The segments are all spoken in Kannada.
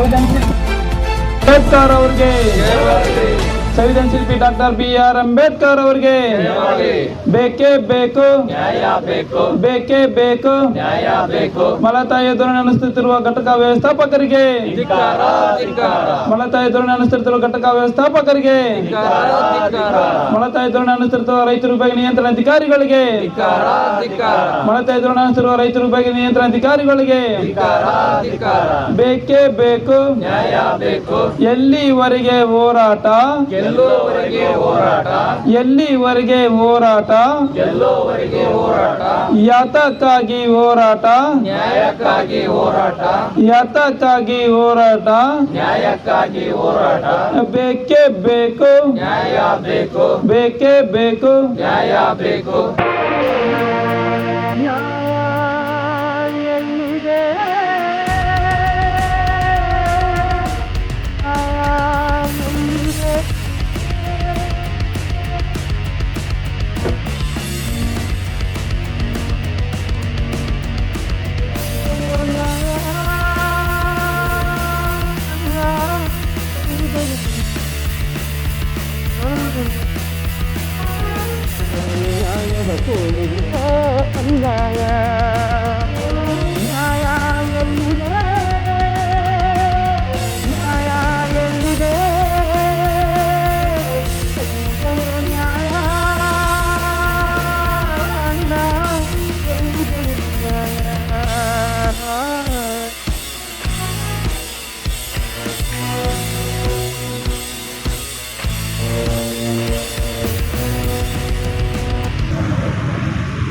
ಸಂವಿಧಾನ ಸರ್ ಅಂಬೇಡ್ಕರ್ ಅವ್ರಿಗೆ. ಸಂವಿಧಾನ ಶಿಲ್ಪಿ ಡಾಕ್ಟರ್ ಬಿ ಆರ್ ಅಂಬೇಡ್ಕರ್ ಅವರಿಗೆ. ಬೇಕೇ ಬೇಕು. ಬೇಕು ಬೇಕೇ. ಮಲತಾಯಿ ಧೋರಣೆ ಅನುಸರಿಸುತ್ತಿರುವ ಘಟಕ ವ್ಯವಸ್ಥಾಪಕರಿಗೆ. ಮಲತಾಯ ಧೋರಣೆ ಅನುಸರಿಸುತ್ತಿರುವ ಘಟಕ ವ್ಯವಸ್ಥಾಪಕರಿಗೆ. ಮಲತಾಯ ಧೋರಣೆ ಅನುಸರಿಸುವ ರೈತರ ಬಗ್ಗೆ ನಿಯಂತ್ರಣ ಅಧಿಕಾರಿಗಳಿಗೆ. ಮಲತಾಯ ಧೋರಣೆ ಅನುಸರಿಸುವ ರೈತರ ಬಗ್ಗೆ ನಿಯಂತ್ರಣ ಅಧಿಕಾರಿಗಳಿಗೆ. ಬೇಕೇ ಬೇಕು. ಎಲ್ಲಿವರೆಗೆ ಹೋರಾಟ? ಗೆಲ್ಲುವವರೆಗೆ ಹೋರಾಟ. ಎಲ್ಲಿವರೆಗೆ ಹೋರಾಟ? ಎಲ್ಲೋವರೆಗೆ ಹೋರಾಟ. ಯಾತಕ್ಕಾಗಿ ಹೋರಾಟ. ನ್ಯಾಯಕ್ಕಾಗಿ ಹೋರಾಟ. ಯಾತಕ್ಕಾಗಿ ಹೋರಾಟ. ನ್ಯಾಯಕ್ಕಾಗಿ ಹೋರಾಟ. ಬೇಕೇ ಬೇಕು. ನ್ಯಾಯ ಬೇಕು. ಬೇಕೇ ಬೇಕು. ನ್ಯಾಯ ಬೇಕು.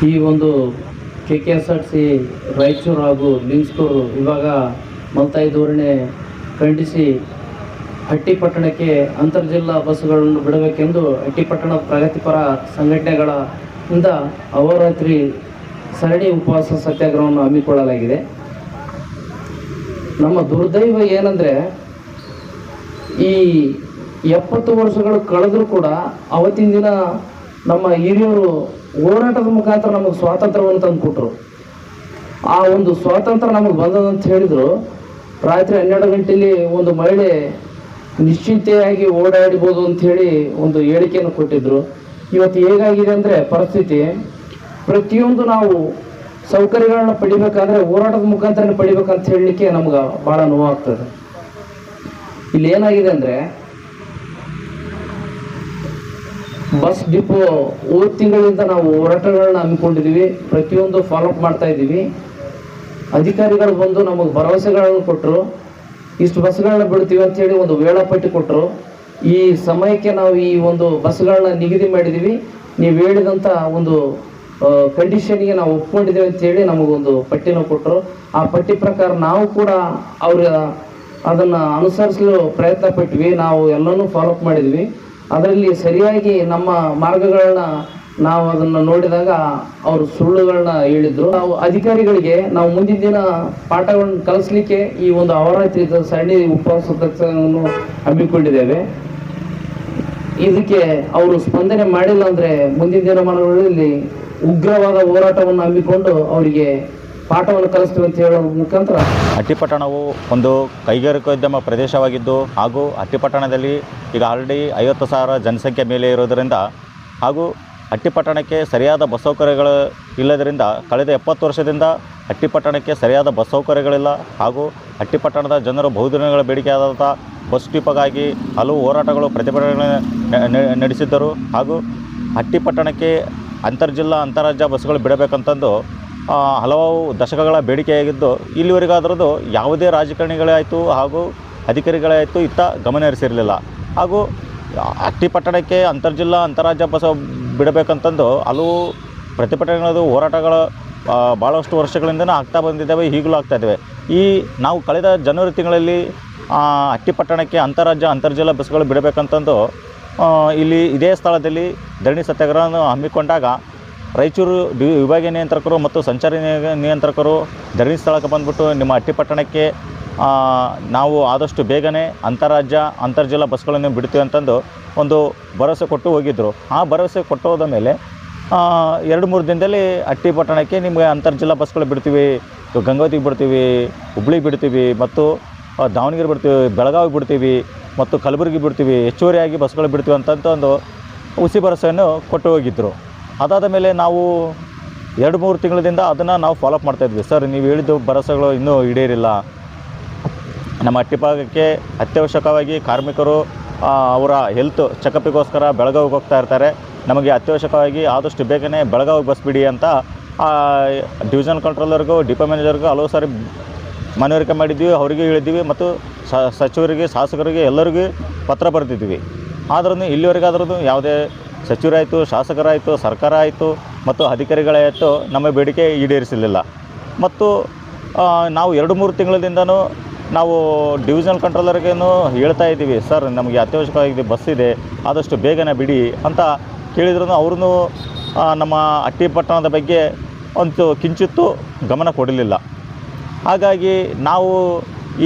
ಈ ಒಂದು K K S R C Raichur ಹಾಗೂ ಲಿಂಗ್ಸ್ಕೂರು ಇವಾಗ ಮಲ್ತಾಯಿ ಧೋರಣೆ ಖಂಡಿಸಿ ಹಟ್ಟಿಪಟ್ಟಣಕ್ಕೆ ಅಂತರ್ಜಿಲ್ಲಾ ಬಸ್ಸುಗಳನ್ನು ಬಿಡಬೇಕೆಂದು ಹಟ್ಟಿಪಟ್ಟಣ ಪ್ರಗತಿಪರ ಸಂಘಟನೆಗಳ ಇಂದ ಅಹೋರಾತ್ರಿ ಸರಣಿ ಉಪವಾಸ ಸತ್ಯಾಗ್ರಹವನ್ನು ಹಮ್ಮಿಕೊಳ್ಳಲಾಗಿದೆ. ನಮ್ಮ ದುರ್ದೈವ ಏನಂದರೆ, ಈ ಎಪ್ಪತ್ತು ವರ್ಷಗಳು ಕಳೆದರೂ ಕೂಡ ಅವತ್ತಿನ ದಿನ ನಮ್ಮ ಹಿರಿಯರು ಹೋರಾಟದ ಮುಖಾಂತರ ನಮಗೆ ಸ್ವಾತಂತ್ರ್ಯವನ್ನು ತಂದುಕೊಟ್ರು. ಆ ಒಂದು ಸ್ವಾತಂತ್ರ್ಯ ನಮಗೆ ಬಂದದಂತ ಹೇಳಿದ್ರು. ರಾತ್ರಿ ಹನ್ನೆರಡು ಗಂಟೆಯಲ್ಲಿ ಒಂದು ಮಹಿಳೆ ನಿಶ್ಚಿಂತೆಯಾಗಿ ಓಡಾಡಿಬೋದು ಹೇಳಿ ಒಂದು ಹೇಳಿಕೆಯನ್ನು ಕೊಟ್ಟಿದ್ರು. ಇವತ್ತು ಹೇಗಾಗಿದೆ ಅಂದರೆ ಪರಿಸ್ಥಿತಿ, ಪ್ರತಿಯೊಂದು ನಾವು ಸೌಕರ್ಯಗಳನ್ನ ಪಡಿಬೇಕಾದ್ರೆ ಹೋರಾಟದ ಮುಖಾಂತರ ಪಡಿಬೇಕಂತ ಹೇಳಲಿಕ್ಕೆ ನಮ್ಗೆ ಭಾಳ ನೋವಾಗ್ತದೆ. ಇಲ್ಲಿ ಏನಾಗಿದೆ ಅಂದರೆ ಬಸ್ ಡಿಪೋ ಹೋದ ತಿಂಗಳಿಂದ ನಾವು ಹೋರಾಟಗಳನ್ನ ಹಮ್ಮಿಕೊಂಡಿದ್ದೀವಿ. ಪ್ರತಿಯೊಂದು ಫಾಲೋಅಪ್ ಮಾಡ್ತಾ ಇದ್ದೀವಿ. ಅಧಿಕಾರಿಗಳು ಬಂದು ನಮಗೆ ಭರವಸೆಗಳನ್ನು ಕೊಟ್ಟರು ಇಷ್ಟು ಬಸ್ಗಳನ್ನ ಬಿಡ್ತೀವಿ ಅಂತೇಳಿ ಒಂದು ವೇಳಾಪಟ್ಟಿ ಕೊಟ್ಟರು ಈ ಸಮಯಕ್ಕೆ ನಾವು ಈ ಒಂದು ಬಸ್ಗಳನ್ನ ನಿಗದಿ ಮಾಡಿದ್ದೀವಿ. ನೀವು ಹೇಳಿದಂಥ ಒಂದು ಕಂಡೀಷನ್ಗೆ ನಾವು ಒಪ್ಕೊಂಡಿದ್ದೀವಿ ಅಂತೇಳಿ ನಮಗೊಂದು ಪಟ್ಟಿನ ಕೊಟ್ಟರು ಆ ಪಟ್ಟಿ ಪ್ರಕಾರ ನಾವು ಕೂಡ ಅವ್ರ ಅದನ್ನು ಅನುಸರಿಸಲು ಪ್ರಯತ್ನ ಪಟ್ವಿ ನಾವು ಎಲ್ಲನೂ ಫಾಲೋಅಪ್ ಮಾಡಿದ್ವಿ. ಅದರಲ್ಲಿ ಸರಿಯಾಗಿ ನಮ್ಮ ಮಾರ್ಗಗಳನ್ನ ನಾವು ಅದನ್ನು ನೋಡಿದಾಗ ಅವರು ಸುಳ್ಳುಗಳನ್ನ ಹೇಳಿದ್ರು. ನಾವು ಅಧಿಕಾರಿಗಳಿಗೆ ನಾವು ಮುಂದಿನ ದಿನ ಪಾಠಗಳನ್ನು ಕಲಿಸ್ಲಿಕ್ಕೆ ಈ ಒಂದು ಅವರಾತ್ರಿ ಸರಣಿ ಉಪವಾಸ ತಕ್ಷಣವನ್ನು ಹಮ್ಮಿಕೊಂಡಿದ್ದೇವೆ. ಇದಕ್ಕೆ ಅವರು ಸ್ಪಂದನೆ ಮಾಡಿಲ್ಲ ಅಂದ್ರೆ ಮುಂದಿನ ದಿನಮಾನಗಳಲ್ಲಿ ಉಗ್ರವಾದ ಹೋರಾಟವನ್ನು ಹಮ್ಮಿಕೊಂಡು ಅವರಿಗೆ ಪಾಠವನ್ನು ಕಲಿಸ್ತೀವಿ ಅಂತ ಹೇಳೋ ಮುಖಾಂತರ ಹಟ್ಟಿಪಟ್ಟಣವು ಒಂದು ಕೈಗಾರಿಕೋದ್ಯಮ ಪ್ರದೇಶವಾಗಿದ್ದು ಹಾಗೂ ಹಟ್ಟಿಪಟ್ಟಣದಲ್ಲಿ ಈಗ ಆಲ್ರೆಡಿ ಐವತ್ತು ಸಾವಿರ ಜನಸಂಖ್ಯೆ ಮೇಲೆ ಇರೋದರಿಂದ ಹಾಗೂ ಹಟ್ಟಿಪಟ್ಟಣಕ್ಕೆ ಸರಿಯಾದ ಬಸ್ ಸೌಕರ್ಯಗಳು ಇಲ್ಲದರಿಂದ ಕಳೆದ ಎಪ್ಪತ್ತು ವರ್ಷದಿಂದ ಹಟ್ಟಿಪಟ್ಟಣಕ್ಕೆ ಸರಿಯಾದ ಬಸ್ ಸೌಕರ್ಯಗಳಿಲ್ಲ ಹಾಗೂ ಹಟ್ಟಿಪಟ್ಟಣದ ಜನರು ಬಹುದಿನಗಳ ಬೇಡಿಕೆಯಾದಂಥ ಬಸ್ ಡಿಪೋಗಾಗಿ ಹಲವು ಹೋರಾಟಗಳು ಪ್ರತಿಭಟನೆಗಳನ್ನು ನ- ನ- ನಡೆಸಿದ್ದರು ಹಾಗೂ ಹಟ್ಟಿಪಟ್ಟಣಕ್ಕೆ ಅಂತರ್ಜಿಲ್ಲಾ, ಅಂತಾರಾಜ್ಯ ಬಸ್ಗಳು ಬಿಡಬೇಕಂತಂದು ಹಲವು ದಶಕಗಳ ಬೇಡಿಕೆಯಾಗಿದ್ದು ಇಲ್ಲಿವರೆಗಾದ್ರದ್ದು ಯಾವುದೇ ರಾಜಕಾರಣಿಗಳೇ ಆಯಿತು ಹಾಗೂ ಅಧಿಕಾರಿಗಳೇ ಆಯಿತು ಇತ್ತ ಗಮನ ಹರಿಸಿರಲಿಲ್ಲ. ಹಾಗೂ ಹಟ್ಟಿಪಟ್ಟಣಕ್ಕೆ ಅಂತರ್ಜಿಲ್ಲಾ ಅಂತಾರಾಜ್ಯ ಬಸ್ ಬಿಡಬೇಕಂತಂದು ಹಲವು ಪ್ರತಿಭಟನೆಗಳದು ಹೋರಾಟಗಳು ಭಾಳಷ್ಟು ವರ್ಷಗಳಿಂದನೂ ಆಗ್ತಾ ಬಂದಿದ್ದಾವೆ, ಈಗಲೂ ಆಗ್ತಾ ಇದ್ದಾವೆ. ಈ ನಾವು ಕಳೆದ ಜನವರಿ ತಿಂಗಳಲ್ಲಿ ಅಟ್ಟಿಪಟ್ಟಣಕ್ಕೆ ಅಂತಾರಾಜ್ಯ ಅಂತರ್ಜಿಲ್ಲಾ ಬಸ್ಗಳು ಬಿಡಬೇಕಂತಂದು ಇಲ್ಲಿ ಇದೇ ಸ್ಥಳದಲ್ಲಿ ಧರಣಿ ಸತ್ಯಾಗ್ರಹವನ್ನು ಹಮ್ಮಿಕೊಂಡಾಗ ರಾಯಚೂರು ಡಿ ವಿಭಾಗೀಯ ನಿಯಂತ್ರಕರು ಮತ್ತು ಸಂಚಾರಿ ನಿಯಂತ್ರಕರು ಧರಣಿ ಸ್ಥಳಕ್ಕೆ ಬಂದ್ಬಿಟ್ಟು ನಿಮ್ಮ ಅಟ್ಟಿಪಟ್ಟಣಕ್ಕೆ ನಾವು ಆದಷ್ಟು ಬೇಗನೆ ಅಂತಾರಾಜ್ಯ, ಅಂತರ್ಜಿಲ್ಲಾ ಬಸ್ಗಳನ್ನು ಬಿಡ್ತೀವಿ ಅಂತಂದು ಒಂದು ಭರವಸೆ ಕೊಟ್ಟು ಹೋಗಿದ್ದರು ಆ ಭರವಸೆ ಕೊಟ್ಟು ಹೋದ ಮೇಲೆ ಎರಡು ಮೂರು ದಿನದಲ್ಲಿ ಹಟ್ಟಿಪಟ್ಟಣಕ್ಕೆ ನಿಮಗೆ ಅಂತರ್ಜಿಲ್ಲಾ ಬಸ್ಗಳು ಬಿಡ್ತೀವಿ, ಗಂಗಾವತಿಗೆ ಬಿಡ್ತೀವಿ ಹುಬ್ಳಿಗೆ ಬಿಡ್ತೀವಿ ಮತ್ತು ದಾವಣಗೆರೆ ಬಿಡ್ತೀವಿ ಬೆಳಗಾವಿ ಬಿಡ್ತೀವಿ ಮತ್ತು ಕಲಬುರಗಿ ಬಿಡ್ತೀವಿ, ಹೆಚ್ಚುವರಿಯಾಗಿ ಬಸ್ಗಳು ಬಿಡ್ತೀವಿ ಅಂತಂತ ಒಂದು ಹುಸಿ ಭರವಸೆಯನ್ನು ಕೊಟ್ಟು ಹೋಗಿದ್ದರು ಅದಾದ ಮೇಲೆ ನಾವು ಎರಡು ಮೂರು ತಿಂಗಳಿಂದ ಅದನ್ನು ನಾವು ಫಾಲೋಅಪ್ ಮಾಡ್ತಾಯಿದ್ವಿ ಸರ್ ನೀವು ಹೇಳಿದ್ದು ಭರವಸೆಗಳು ಇನ್ನೂ ಈಡೇರಿಲ್ಲ. ನಮ್ಮ ಅಟ್ಟಿಭಾಗಕ್ಕೆ ಅತ್ಯವಶ್ಯಕವಾಗಿ ಕಾರ್ಮಿಕರು ಅವರ ಹೆಲ್ತ್ ಚೆಕಪ್ಪಿಗೋಸ್ಕರ ಬೆಳಗಾವಿಗೆ ಹೋಗ್ತಾ ಇರ್ತಾರೆ. ನಮಗೆ ಅತ್ಯವಶ್ಯಕವಾಗಿ ಆದಷ್ಟು ಬೇಗನೆ ಬೆಳಗಾವಿಗೆ ಬಸ್ಬಿಡಿ ಅಂತ ಡಿವಿಷನ್ ಕಂಟ್ರೋಲರ್ಗೂ ಡಿಪೋ ಮ್ಯಾನೇಜರ್ಗೂ ಹಲವು ಸಾರಿ ಮನವರಿಕೆ ಮಾಡಿದ್ವಿ ಅವರಿಗೆ ಹೇಳಿದ್ವಿ ಮತ್ತು ಸಚಿವರಿಗೆ, ಶಾಸಕರಿಗೆ ಎಲ್ಲರಿಗೂ ಪತ್ರ ಬರೆದಿದ್ದೀವಿ. ಆದ್ರೂ ಇಲ್ಲಿವರೆಗಾದ್ರೂ ಯಾವುದೇ ಸಚಿವರಾಯಿತು, ಶಾಸಕರಾಯಿತು ಸರ್ಕಾರ ಆಯಿತು ಮತ್ತು ಅಧಿಕಾರಿಗಳಾಯಿತು ನಮ್ಮ ಬೇಡಿಕೆ ಈಡೇರಿಸಲಿಲ್ಲ. ಮತ್ತು ನಾವು ಎರಡು ಮೂರು ತಿಂಗಳಿಂದನೂ ನಾವು ಡಿವಿಷನಲ್ ಕಂಟ್ರೋಲರ್ಗೇನು ಹೇಳ್ತಾ ಇದ್ದೀವಿ, ಸರ್, ನಮಗೆ ಅತ್ಯವಶ್ಯಕವಾಗಿದೆ, ಬಸ್ ಇದೆ, ಆದಷ್ಟು ಬೇಗನೆ ಬಿಡಿ ಅಂತ ಕೇಳಿದ್ರು ಅವ್ರೂ ನಮ್ಮ ಅಟ್ಟಿ ಪಟ್ಟಣದ ಬಗ್ಗೆ ಒಂದು ಕಿಂಚಿತ್ತು ಗಮನ ಕೊಡಲಿಲ್ಲ. ಹಾಗಾಗಿ ನಾವು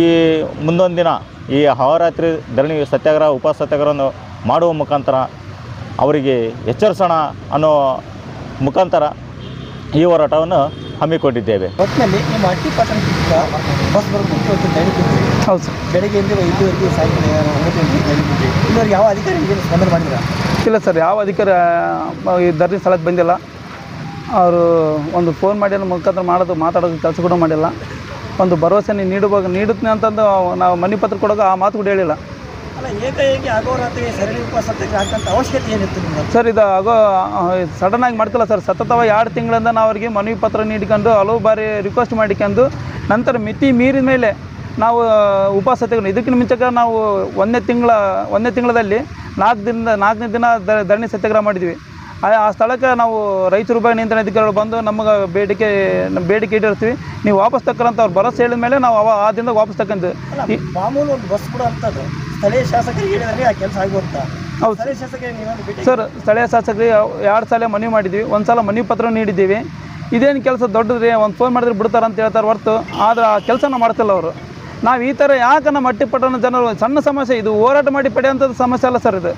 ಈ ಮುಂದೊಂದು ದಿನ ಈ ಹವರಾತ್ರಿ ಧರಣಿ ಸತ್ಯಾಗ್ರಹ ಉಪ ಸತ್ಯಾಗ್ರಹವನ್ನು ಮಾಡುವ ಮುಖಾಂತರ ಅವರಿಗೆ ಎಚ್ಚರಿಸೋಣ ಅನ್ನೋ ಮುಖಾಂತರ ಈ ಹೋರಾಟವನ್ನು ಹಮ್ಮಿಕೊಂಡಿದ್ದೇವೆ. ಒಟ್ಟಿನಲ್ಲಿ ನಿಮ್ಮ ಹಟ್ಟಿ ಪಟ್ಟಣದಿಂದ ಬಸ್ ಬರೋದು ಇವತ್ತು ನಡೀತಿದೆ ಹೌದು ಸರ್. ಬೆಳಗ್ಗೆಯಿಂದ ಇಲ್ಲಿವರೆಗೆ ಸಾಯಂಕಾಲ ನಡೀತಿದೆ ಇಲ್ಲಿವರೆಗೆ ಯಾವ ಅಧಿಕಾರಿ ಸ್ಪಂದನೆ ಮಾಡಿದ್ರ? ಇಲ್ಲ ಸರ್ ಯಾವ ಅಧಿಕಾರಿ ಈ ಧರಣಿ ಸ್ಥಳಕ್ಕೆ ಬಂದಿಲ್ಲ. ಅವರು ಒಂದು ಫೋನ್ ಮಾಡಿ ಅನ್ನೋ ಮುಖಾಂತರ ಮಾಡೋದು ಮಾತಾಡೋದು ಕೆಲಸ ಕೂಡ ಮಾಡಿಲ್ಲ. ಒಂದು ಭರವಸೆ ನೀಡುವಾಗ ನೀಡುತ್ತೆ ಅಂತಂದು ನಾವು ಮನೆ ಪತ್ರ ಕೊಡೋಕೆ ಆ ಮಾತು ಕೂಡ ಹೇಳಿಲ್ಲ. ಅಗೋರಾತ್ರಿ ಸರಣಿ ಉಪವಾಸ ಸತ್ಯಾಗ್ರಹ ಹಾಕಂತ ಅವಶ್ಯಕತೆ ಏನಿತ್ತು ನಿಮ್ಗೆ? ಸರ್ ಇದು ಆಗೋ ಸಡನ್ ಆಗಿ ಮಾಡ್ತಿಲ್ಲ ಸರ್. ಸತತವಾಗಿ ಎರಡು ತಿಂಗಳಿಂದ ನಾವು ಅವರಿಗೆ ಮನವಿ ಪತ್ರ ನೀಡಿಕೊಂಡು ಹಲವು ಬಾರಿ ರಿಕ್ವೆಸ್ಟ್ ಮಾಡಿಕೊಂಡು ನಂತರ ಮಿತಿ ಮೀರಿದ ಮೇಲೆ ನಾವು ಉಪವಾಸ ಇದಕ್ಕಿಂತ ಮುಂಚೆ ನಾವು ಒಂದನೇ ತಿಂಗಳ ಒಂದನೇ ತಿಂಗಳಲ್ಲಿ ನಾಲ್ಕು ದಿನದ ನಾಲ್ಕನೇ ದಿನ ಧರಣಿ ಸತ್ಯಾಗ್ರಹ ಮಾಡಿದ್ವಿ. ಆ ಆ ಸ್ಥಳಕ್ಕೆ ನಾವು ರೈತರು ಬಗ್ಗೆ ನಿಯಂತ್ರಣ ಅಧಿಕಾರಿಗಳು ಬಂದು ನಮಗೆ ಬೇಡಿಕೆ ನಮ್ಮ ಬೇಡಿಕೆ ಇಟ್ಟಿರ್ತೀವಿ ನೀವು ವಾಪಸ್ ತಕ್ಕಂಥ ಅವ್ರು ಭರವಸೆ ಹೇಳಿದ ಮೇಲೆ ನಾವು ಆ ದಿನದಾಗ ವಾಪಸ್ ತಕ್ಕಂತೀವಿ ಮಾಮೂಲು ಒಂದು ಬಸ್ ಕೂಡ ಅಂಥದ್ದು ಸ್ಥಳೀಯ ಶಾಸಕರಿಗೆ ಹೇಳಿದ್ರೆ ಆ ಕೆಲಸ ಆಗುವಂತ. ಹೌದು. ಸ್ಥಳೀಯ ಶಾಸಕರಿಗೆ ನೀವೇನು ಭೇಟಿ ಸರ್ ಸ್ಥಳೀಯ ಶಾಸಕರಿಗೆ ಎರಡು ಸಲ ಮನವಿ ಮಾಡಿದ್ವಿ ಒಂದು ಸಲ ಮನವಿ ಪತ್ರ ನೀಡಿದ್ದೀವಿ ಇದೇನು ಕೆಲಸ ದೊಡ್ಡದ್ರಿ ಒಂದು ಫೋನ್ ಮಾಡಿದ್ರೆ ಬಿಡ್ತಾರೆ ಅಂತ ಹೇಳ್ತಾರೆ ಹೊರತು ಆದ್ರೆ ಆ ಕೆಲಸನ ಮಾಡ್ತಿಲ್ಲ ಅವರು. ನಾವು ಈ ಥರ ಯಾಕೆ ನಮ್ಮ ಪಟ್ಟಣ ಜನರು ಸಣ್ಣ ಸಮಸ್ಯೆ ಇದು ಹೋರಾಟ ಮಾಡಿ ಪಡೆಯುವಂಥದ್ದು ಸಮಸ್ಯೆ ಅಲ್ಲ ಸರ್ ಇದು.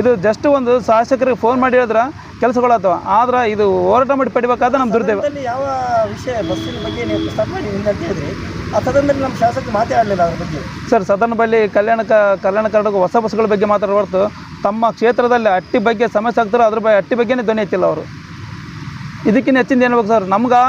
ಇದು ಜಸ್ಟ್ ಒಂದು ಶಾಸಕರಿಗೆ ಫೋನ್ ಮಾಡಿ ಹೇಳಿದ್ರೆ ಕೆಲಸಗಳಾಗ್ತವೆ ಆದ್ರೆ ಇದು ಹೋರಾಟ ಮಾಡಿ ಪಡಿಬೇಕಾದ್ರೆ ನಮ್ಮ ದುರ್ದೇವ. ಯಾವ ವಿಷಯ ಬಸ್ಸಿನ ಬಗ್ಗೆ ನೀವು ಪ್ರಸ್ತಾಪ ಮಾಡಿ ಅಂತ ಹೇಳಿದ್ರಿ? ಆ ನಮ್ಮ ಶಾಸಕರು ಮಾತಾಡಲಿಲ್ಲ ಅದ್ರ ಬಗ್ಗೆ. ಸರ್, ಸದನ ಬಳಿ ಕಲ್ಯಾಣ ಕಲ್ಯಾಣ ಕರ್ನಾಟಕ ಹೊಸ ಬಸ್ಗಳ ಬಗ್ಗೆ ಮಾತಾಡೋ ಹೊರತು ತಮ್ಮ ಕ್ಷೇತ್ರದಲ್ಲಿ ಅಟ್ಟಿ ಬಗ್ಗೆ ಸಮಸ್ಯೆ ಆಗ್ತಾರೆ ಅದ್ರ ಬಗ್ಗೆ ಅಟ್ಟಿ ಬಗ್ಗೆನೇ ಧ್ವನಿ ಎತ್ತಿಲ್ಲ ಅವರು. ಇದಕ್ಕಿಂತ ಹೆಚ್ಚಿಂದ ಏನುಬೇಕು ಸರ್, ನಮ್ಗೆ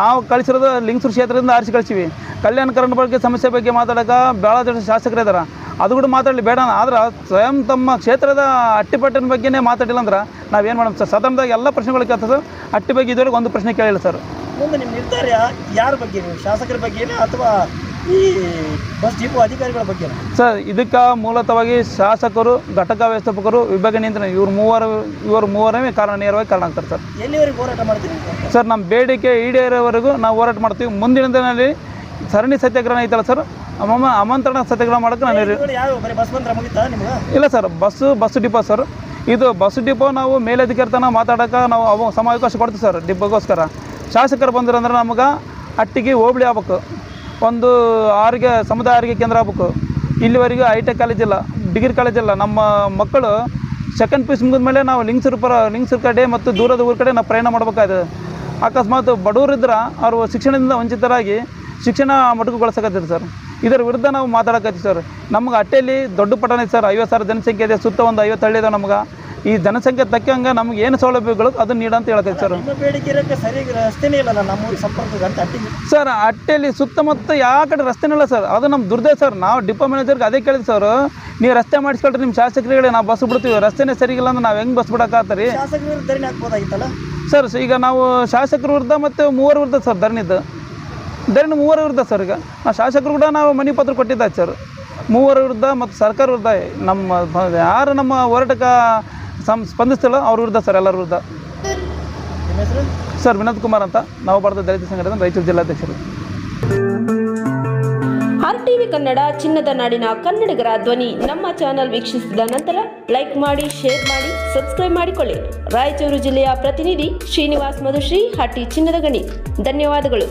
ನಾವು ಕಳಿಸಿರೋದು ಲಿಂಗಸೂರು ಕ್ಷೇತ್ರದಿಂದ ಆರಿಸಿ ಕಳಿಸಿವಿ. ಕಲ್ಯಾಣ ಕರ್ನಾಟಕ ಬಗ್ಗೆ ಸಮಸ್ಯೆ ಬಗ್ಗೆ ಮಾತಾಡೋಕೆ ಭಾಳ ಜನ ಶಾಸಕರು ಇದ್ದಾರೆ ಅದು ಕೂಡ ಮಾತಾಡಲಿ ಬೇಡ ಆದ್ರೆ ಸ್ವಯಂ ತಮ್ಮ ಕ್ಷೇತ್ರದ ಅಟ್ಟಿಪಟ್ಟಿನ ಬಗ್ಗೆನೇ ಮಾತಾಡಿಲ್ಲ ಅಂದ್ರೆ ನಾವೇನು ಮಾಡೋಣ ಸರ್, ಸದನದಾಗ ಎಲ್ಲ ಪ್ರಶ್ನೆಗಳು ಕೇಳ್ತಾರೆ ಅಟ್ಟಿ ಬಗ್ಗೆ ಇದುವರೆಗೆ ಒಂದು ಪ್ರಶ್ನೆ ಕೇಳಿಲ್ಲ ಸರ್. ಮುಂದೆ ನಿಮ್ಮ ನಿರ್ಧಾರ ಯಾರ ಬಗ್ಗೆ? ನೀವು ಶಾಸಕರ ಬಗ್ಗೆನಾ ಅಥವಾ ಈ ಬಸ್ ಡಿಪೋ ಅಧಿಕಾರಿಗಳ ಬಗ್ಗೆ ಸರ್ ಇದಕ್ಕೆ ಮೂಲತವಾಗಿ ಶಾಸಕರು ಘಟಕ ವ್ಯವಸ್ಥಾಪಕರು ವಿಭಾಗ ನಿಯಂತ್ರಣ ಇವ್ರು ಮೂವರು ಇವರು ಮೂವರೇ ಕಾರಣ ನೇರವಾಗಿ ಕಾರಣ ಆಗ್ತಾರೆ ಸರ್. ಎಲ್ಲಿವರೆಗೆ ಹೋರಾಟ ಮಾಡ್ತೀವಿ ಸರ್ ನಮ್ಮ ಬೇಡಿಕೆ ಈಡೇರೋವರೆಗೂ ನಾವು ಹೋರಾಟ ಮಾಡ್ತೀವಿ. ಮುಂದಿನ ದಿನದಲ್ಲಿ ಸರಣಿ ಸತ್ಯಾಗ್ರಹ ಐತಲ್ಲ ಸರ್? ಅಮ್ಮ ಆಮಂತ್ರಣ ಸತ್ಯಾಗ್ರಹ ಮಾಡೋಕ್ಕೆ ನಾನು ಬಸ್ ಬಂದ್ರೆ ಮುಗಿತಾ ನಿಮ್ಗೆ? ಇಲ್ಲ sir bus bus depot sir. ಇದು ಬಸ್ ಡಿಪೋ ನಾವು ಮೇಲಧಿಕಾರಿ ತನಕ ಮಾತಾಡೋಕೆ ನಾವು ಅವ ಸಮಾವೇಶ ಕೊಡ್ತೀವಿ ಸರ್ ಡಿಪೋಗೋಸ್ಕರ. ಶಾಸಕರು ಬಂದ್ರಂದ್ರೆ ನಮಗೆ ಅಟ್ಟಿಗೆ ಹೋಬಳಿ ಆಗ್ಬೇಕು. ಒಂದು ಆರೋಗ್ಯ, ಸಮುದಾಯ ಆರೋಗ್ಯ ಕೇಂದ್ರ ಆಗ್ಬೇಕು. ಇಲ್ಲಿವರೆಗೂ ಐಟೆಕ್ ಕಾಲೇಜ್ ಇಲ್ಲ ಡಿಗ್ರಿ ಕಾಲೇಜ್ ಇಲ್ಲ. ನಮ್ಮ ಮಕ್ಕಳು ಸೆಕೆಂಡ್ ಪೀಸ್ ಮುಗಿದ ಮೇಲೆ ನಾವು ಲಿಂಗ್ಸೂರು ಪರ ಲಿಂಗ್ಸೂರು ಕಡೆ ಮತ್ತು ದೂರದ ಊರ ಕಡೆ ನಾವು ಪ್ರಯಾಣ ಮಾಡಬೇಕಾಗಿದೆ ಅಕಸ್ಮಾತ್ ಬಡವರಿದ್ರೆ ಅವರು ಶಿಕ್ಷಣದಿಂದ ವಂಚಿತರಾಗಿ ಶಿಕ್ಷಣ ಮೊಟಕುಗೊಳಿಸಕತ್ತೀರಿ ಸರ್. ಇದರ ವಿರುದ್ಧ ನಾವು ಮಾತಾಡಕತ್ತೀವಿ ಸರ್. ನಮ್ಗೆ ಅಟ್ಟೆಯಲ್ಲಿ ದೊಡ್ಡ ಪಟ್ಟಣ ಸರ್. ಐವತ್ತು ಸಾವಿರ ಜನಸಂಖ್ಯೆ ಇದೆ. ಸುತ್ತ ಒಂದು ಐವತ್ತು ಹಳ್ಳಿ ಇದೆ ನಮ್ಗೆ. ಈ ಜನಸಂಖ್ಯೆ ತಕ್ಕಂಗೆ ನಮ್ಗೆ ಏನು ಸೌಲಭ್ಯಗಳು ಅದನ್ನ ನೀಡಂತ ಹೇಳ್ತೈತೆ ಸರ್. ರಸ್ತೆನೇ ಇಲ್ಲ ಸರ್ ಅಟ್ಟೆಯಲ್ಲಿ ಸುತ್ತಮುತ್ತ ಯಾವ ಕಡೆ ರಸ್ತೆನಿಲ್ಲ ಸರ್. ಅದು ನಮ್ಮ ದುರ್ದೇ ಸರ್. ನಾವು ಡಿಪೋ ಮ್ಯಾನೇಜರ್ಗೆ ಅದೇ ಕೇಳಿದ್ವಿ ಸರ್. ನೀವು ರಸ್ತೆ ಮಾಡಿಸ್ಕೊಳ್ರಿ ನಿಮ್ಮ ಶಾಸಕರಿಗೆ ನಾವು ಬಸ್ ಬಿಡ್ತೀವಿ. ರಸ್ತೆನೇ ಸರಿಗಿಲ್ಲ ಅಂದ್ರೆ ನಾವು ಹೆಂಗೆ ಬಸ್ ಬಿಡೋಕ್ಕಾಗ್ತಾರೆ ಸರ್ ಈಗ ನಾವು ಶಾಸಕರ ವಿರುದ್ಧ ಮತ್ತು ಮೂವರ ವಿರುದ್ಧ ಸರ್ ಧರಣಿದ್ದು ಧರಣಿ ಮೂವರ ವಿರುದ್ಧ ಸರ್ ಈಗ. ನಾವು ಶಾಸಕರು ಕೂಡ ನಾವು ಮನೆ ಪತ್ರ ಕೊಟ್ಟಿದ್ದಾಯ್ತು ಸರ್. ಮೂವರ ವಿರುದ್ಧ ಮತ್ತು ಸರ್ಕಾರ ವಿರುದ್ಧ ನಮ್ಮ ಯಾರು ನಮ್ಮ ಹೋರಾಟಕ್ಕೆ ಸಂ ಸ್ಪಂದಿಸ್ತಿಲ್ಲ ಅವ್ರ ವಿರುದ್ಧ ಸರ್ ಎಲ್ಲರ ವಿರುದ್ಧ. ನಿಮ್ಮ ಹೆಸರು? ಸರ್ ವಿನೋದ್ ಕುಮಾರ್ ಅಂತ. ನಾವು ಭಾರತ ದಲಿತ ಸಂಘಟನೆ ರಾಯಚೂರು ಜಿಲ್ಲಾಧ್ಯಕ್ಷರು. ಆರ್ ಟಿವಿ ಕನ್ನಡ ಚಿನ್ನದ ನಾಡಿನ ಕನ್ನಡಿಗರ ಧ್ವನಿ. ನಮ್ಮ ಚಾನೆಲ್ ವೀಕ್ಷಿಸಿದ ನಂತರ ಲೈಕ್ ಮಾಡಿ ಶೇರ್ ಮಾಡಿ ಸಬ್ಸ್ಕ್ರೈಬ್ ಮಾಡಿಕೊಳ್ಳಿ. ರಾಯಚೂರು ಜಿಲ್ಲೆಯ ಪ್ರತಿನಿಧಿ ಶ್ರೀನಿವಾಸ್ ಮಧುಶ್ರೀ ಹಟ್ಟಿ ಚಿನ್ನದ ಗಣಿ. ಧನ್ಯವಾದಗಳು.